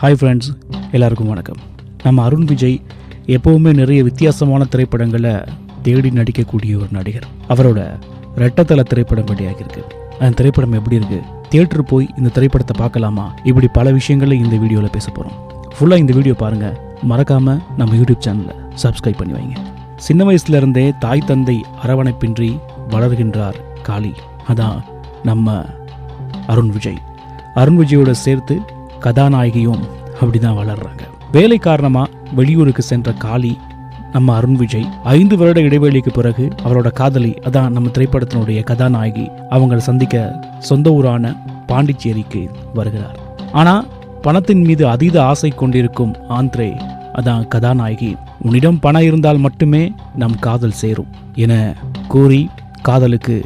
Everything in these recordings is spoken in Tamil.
ஹாய் ஃப்ரெண்ட்ஸ் எல்லாருக்கும் வணக்கம். நம்ம அருண் விஜய் எப்போவுமே நிறைய வித்தியாசமான திரைப்படங்களை தேடி நடிக்கக்கூடிய ஒரு நடிகர். அவரோட ரெட்டத்தல திரைப்படம் வெளியாகியிருக்கு அந்த திரைப்படம் எப்படி இருக்குது தேட்டர் போய் இந்த திரைப்படத்தை பார்க்கலாமா? இப்படி பல விஷயங்களை இந்த வீடியோவில் பேச போகிறோம் ஃபுல்லாக இந்த வீடியோ பாருங்கள் மறக்காமல் நம்ம யூடியூப் சேனலை சப்ஸ்கிரைப் பண்ணி வைங்க. சின்ன வயசுலேருந்தே தாய் தந்தை அரவணைப்பின்றி வளர்கின்றார் காளி. அதான் நம்ம அருண் விஜய். அருண் விஜயோட சேர்த்து கதாநாயகியும் அப்படி தான் வளர்றாங்க. வேலை காரணமாக வெளியூருக்கு சென்ற காளி நம்ம அருண் விஜய் ஐந்து வருட இடைவெளிக்கு பிறகு அவரோட காதலி அதான் நம்ம திரைப்படத்தினுடைய கதாநாயகி அவங்களை சந்திக்க சொந்த ஊரான பாண்டிச்சேரிக்கு வருகிறார். ஆனால் பணத்தின் மீது அதீத ஆசை கொண்டிருக்கும் ஆந்திரே அதான் கதாநாயகி உன்னிடம் பணம் இருந்தால் மட்டுமே நம் காதல் சேரும் என கூறி காதலுக்கு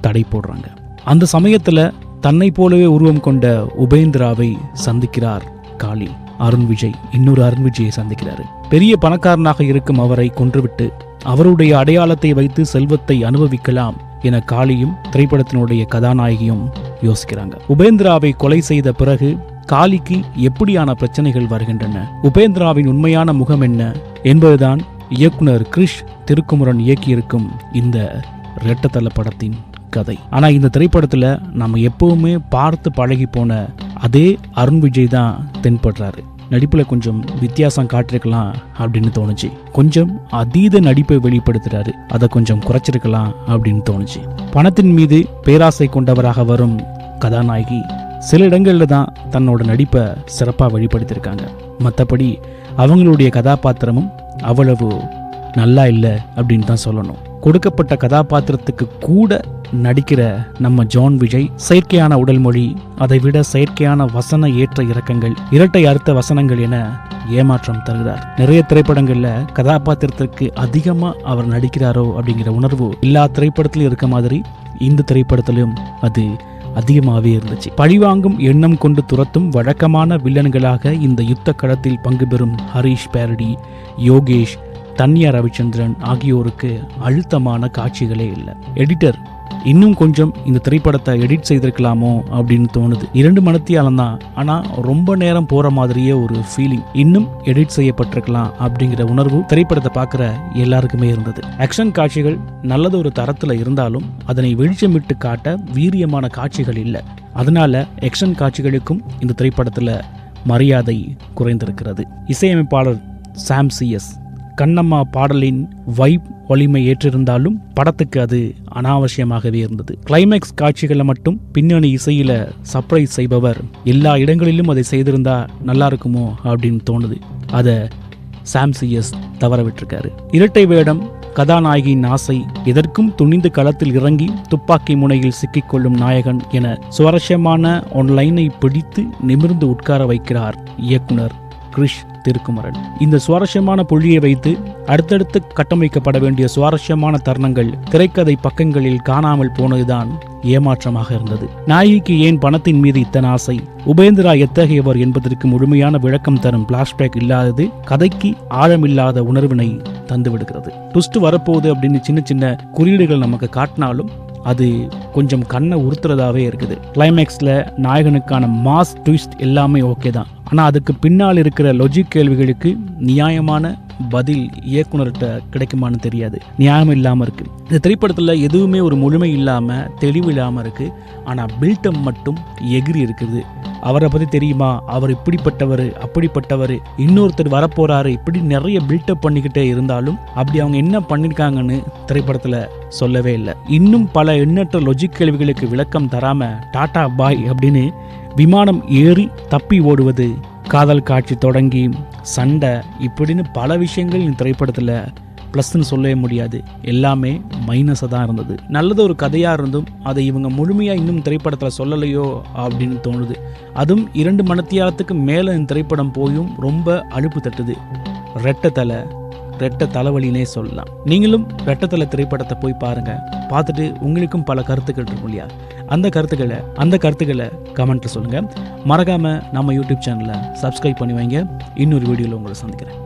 தடை போடுறாங்க. அந்த சமயத்தில் தன்னை போலவே உருவம் கொண்ட உபேந்திராவை சந்திக்கிறார் காளி அருண் விஜய் இன்னொரு அருண் விஜயை சந்திக்கிறாரு. பெரிய பணக்காரனாக இருக்கும் அவரை கொன்றுவிட்டு அவருடைய அடையாளத்தை வைத்து செல்வத்தை அனுபவிக்கலாம் என காளியும் திரைப்படத்தினுடைய கதாநாயகியும் யோசிக்கிறாங்க. உபேந்திராவை கொலை செய்த பிறகு காளிக்கு எப்படியான பிரச்சனைகள் வருகின்றன? உபேந்திராவின் உண்மையான முகம் என்ன என்பதுதான் இயக்குனர் கிரிஷ் திருக்குமுரன் இயக்கியிருக்கும் இந்த ரெட்டத்தல படத்தின் கதை. ஆனா இந்த திரைப்படத்துல நம்ம எப்பவுமே பார்த்து பழகி போன அதே அருண் விஜய் தான் தென்படுறாரு. நடிப்புல கொஞ்சம் வித்தியாசம் காட்டிருக்கலாம் அப்படின்னு தோணுச்சு. கொஞ்சம் அதீத நடிப்பை வெளிப்படுத்துறாரு. அதை கொஞ்சம் குறைச்சிருக்கலாம் அப்படின்னு தோணுச்சு. பணத்தின் மீது பேராசை கொண்டவராக வரும் கதாநாயகி சில இடங்களில் தான் தன்னோட நடிப்பை சிறப்பாக வெளிப்படுத்தியிருக்காங்க. மற்றபடி அவங்களுடைய கதாபாத்திரமும் அவ்வளவு நல்லா இல்லை அப்படின்னு தான் சொல்லணும். கொடுக்கப்பட்ட கதாபாத்திரத்துக்கு கூட நடிக்கிற நம்ம ஜான் விஜய் செயற்கையான உடல் மொழி அதை விட செயற்கையான வசன ஏற்ற இறக்கங்கள் இரட்டை அர்த்த வசனங்கள் என ஏமாற்றம் தருகிறார். நிறைய திரைப்படங்கள்ல கதாபாத்திரத்திற்கு அதிகமா அவர் நடிக்கிறாரோ அப்படிங்கிற உணர்வு எல்லா திரைப்படத்திலும் இருக்க மாதிரி இந்த திரைப்படத்திலும் அது அதிகமாகவே இருந்துச்சு. பழிவாங்கும் எண்ணம் கொண்டு துரத்தும் வழக்கமான வில்லன்களாக இந்த யுத்த களத்தில் பங்கு பெறும் ஹரிஷ் பேரடி யோகேஷ் தன்யா ரவிச்சந்திரன் ஆகியோருக்கு அழுத்தமான காட்சிகளே இல்லை. எடிட்டர் இன்னும் கொஞ்சம் இந்த திரைப்படத்தை எடிட் செய்திருக்கலாமோ அப்படின்னு தோணுது. இரண்டு மணத்தியாலம் தான். ஆனால் ரொம்ப நேரம் போகிற மாதிரியே ஒரு ஃபீலிங் இன்னும் எடிட் செய்யப்பட்டிருக்கலாம் அப்படிங்கிற உணர்வு திரைப்படத்தை பார்க்குற எல்லாருக்குமே இருந்தது. ஆக்ஷன் காட்சிகள் நல்லது ஒரு தரத்தில் இருந்தாலும் அதனை வெளிச்சமிட்டு காட்ட வீரியமான காட்சிகள் இல்லை. அதனால ஆக்ஷன் காட்சிகளுக்கும் இந்த திரைப்படத்தில் மரியாதை குறைந்திருக்கிறது. இசையமைப்பாளர் சாம் சிஎஸ் கண்ணம்மா பாடலின் வைப் வலிமை ஏற்றிருந்தாலும் படத்துக்கு அது அனாவசியமாகவே இருந்தது. கிளைமேக்ஸ் காட்சிகளை மட்டும் பின்னணி இசையில சர்ப்ரைஸ் செய்பவர் எல்லா இடங்களிலும் அதை செய்திருந்தா நல்லா இருக்குமோ அப்படின்னு தோணுது. அதை சாம்சியஸ் தவற விட்டுருக்காரு இரட்டை வேடம் கதாநாயகியின் ஆசை எதற்கும் துணிந்து களத்தில் இறங்கி துப்பாக்கி முனையில் சிக்கிக்கொள்ளும் நாயகன் என சுவாரஸ்யமான ஒன்லைனை பிடித்து நிமிர்ந்து உட்கார வைக்கிறார் இயக்குனர். கிரிஷ் திருக்குமரன். இந்த சுவாரஸ்யமான புள்ளியை வைத்து அடுத்தடுத்து கட்டமைக்கப்பட வேண்டிய சுவாரஸ்யமான தருணங்கள் திரைக்கதை பக்கங்களில் காணாமல் போனதுதான் ஏமாற்றமாக இருந்தது. நாயிக்கு ஏன் பணத்தின் மீது இத்தனை ஆசை? உபேந்திரா எத்தகையவர் என்பதற்கு முழுமையான விளக்கம் தரும் பிளாஷ்பேக் இல்லாதது கதைக்கு ஆழமில்லாத உணர்வினை தந்துவிடுகிறது. ட்விஸ்ட் வரப்போகுது அப்படின்னு சின்ன சின்ன குறியீடுகள் நமக்கு காட்டினாலும் அது கொஞ்சம் கண்ணை உறுத்துறதாவே இருக்குது. கிளைமேக்ஸில் நாயகனுக்கான மாஸ் ட்விஸ்ட் எல்லாமே ஓகே தான். ஆனால் அதுக்கு பின்னால் இருக்கிற லொஜிக் கேள்விகளுக்கு நியாயமான பதில் இயக்குனர்கிட்ட கிடைக்குமான்னு தெரியாது. நியாயம் இல்லாமல் இருக்குது இந்த திரைப்படத்தில் எதுவுமே ஒரு முழுமை இல்லாமல் தெளிவு இல்லாமல் இருக்குது ஆனால் பில்டம் மட்டும் எகிரி இருக்குது. அவரை பற்றி தெரியுமா? அவர் இப்படிப்பட்டவர் அப்படிப்பட்டவர். இன்னொருத்தர் வரப்போகிறாரு இப்படி நிறைய பில்டப் பண்ணிக்கிட்டே இருந்தாலும் அப்படி அவங்க என்ன பண்ணியிருக்காங்கன்னு திரைப்படத்தில் சொல்லவே இல்லை. இன்னும் பல எண்ணற்ற லொஜிக் கேள்விகளுக்கு விளக்கம் தராமல் டாட்டா பாய் அப்படின்னு விமானம் ஏறி தப்பி ஓடுவது காதல் காட்சி தொடங்கி சண்டை இப்படின்னு பல விஷயங்கள் இந்த திரைப்படத்தில் ப்ளஸ்ன்னு சொல்லவே முடியாது. எல்லாமே மைனஸாக தான் இருந்தது. நல்லது ஒரு கதையாக இருந்தும் அதை இவங்க முழுமையாக இன்னும் திரைப்படத்தில் சொல்லலையோ அப்படின்னு தோணுது. அதுவும் இரண்டு மணத்தியாலத்துக்கு மேலே இந்த திரைப்படம் போயும் ரொம்ப அழுப்பு தட்டுது. ரெட்டை தலை ரெட்டை தலைவலினே சொல்லலாம். நீங்களும் ரெட்டத்தலை திரைப்படத்தை போய் பாருங்கள் பார்த்துட்டு உங்களுக்கும் பல கருத்துக்கள் இருக்கும் இல்லையா? அந்த கருத்துக்களை அந்த கருத்துக்களை கமெண்ட்டில் சொல்லுங்கள் மறக்காமல் நம்ம யூடியூப் சேனலை சப்ஸ்கிரைப் பண்ணி வைங்க. இன்னொரு வீடியோவில் உங்களை சந்திக்கிறேன்.